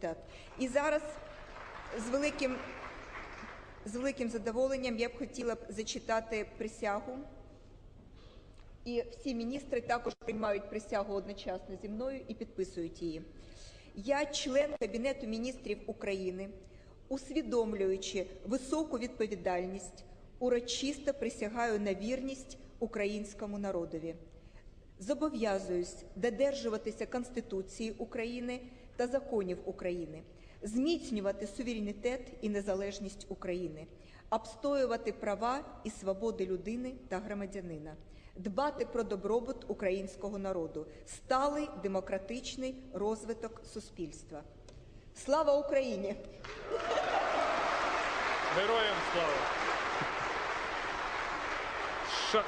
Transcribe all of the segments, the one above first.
результат. І зараз з великим, з великим задоволенням я б хотіла б зачитати присягу. І всі міністри також приймають присягу одночасно зі мною і підписують її. Я, член Кабінету міністрів України, усвідомлюючи високу відповідальність, урочисто присягаю на вірність українському народові. Зобов'язуюсь додержуватися Конституції України та законів України, зміцнювати суверенітет і незалежність України, обстоювати права і свободи людини та громадянина, дбати про добробут українського народу, сталий демократичний розвиток суспільства. Слава Україні! Героям слава! Ша-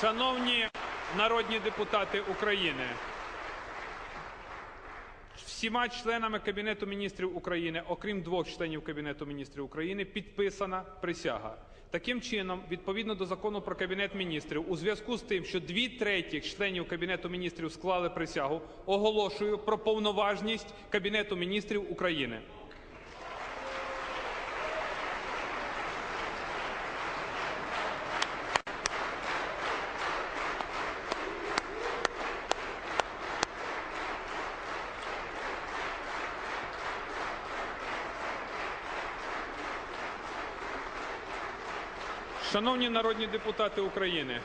Шановні народні депутати України, всіма членами Кабінету міністрів України, окрім двох членів Кабінету міністрів України, підписана присяга. Таким чином, відповідно до закону про Кабінет міністрів, у зв'язку з тим, що дві третіх членів Кабінету міністрів склали присягу, оголошую про повноважність Кабінету міністрів України. Шановні народні депутати України,